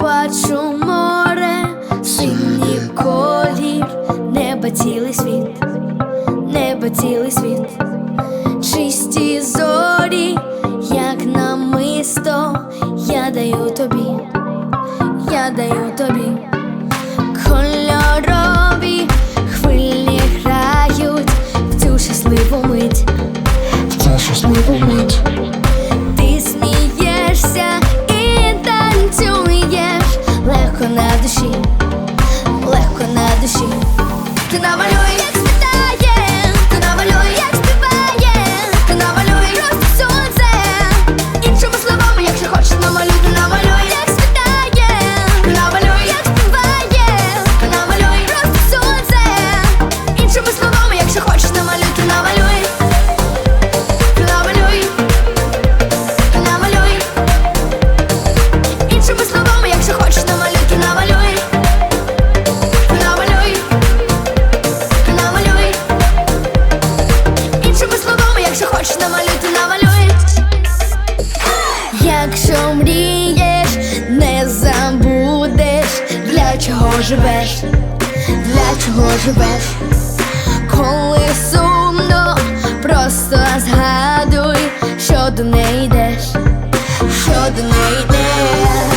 Бачу море, синій колір, небо цілий світ, небо цілий світ, чисті зорі, як намисто, я даю тобі, я даю тобі, кольорові хвилі грають в цю щасливу мить, в цю щасливу мить. на душі, легко на душі. Ти намалюй, Якщо мрієш, не забудеш, для чого живеш, для чого живеш, коли сумно, просто згадуй, що до неї йдеш, що до неї йдеш,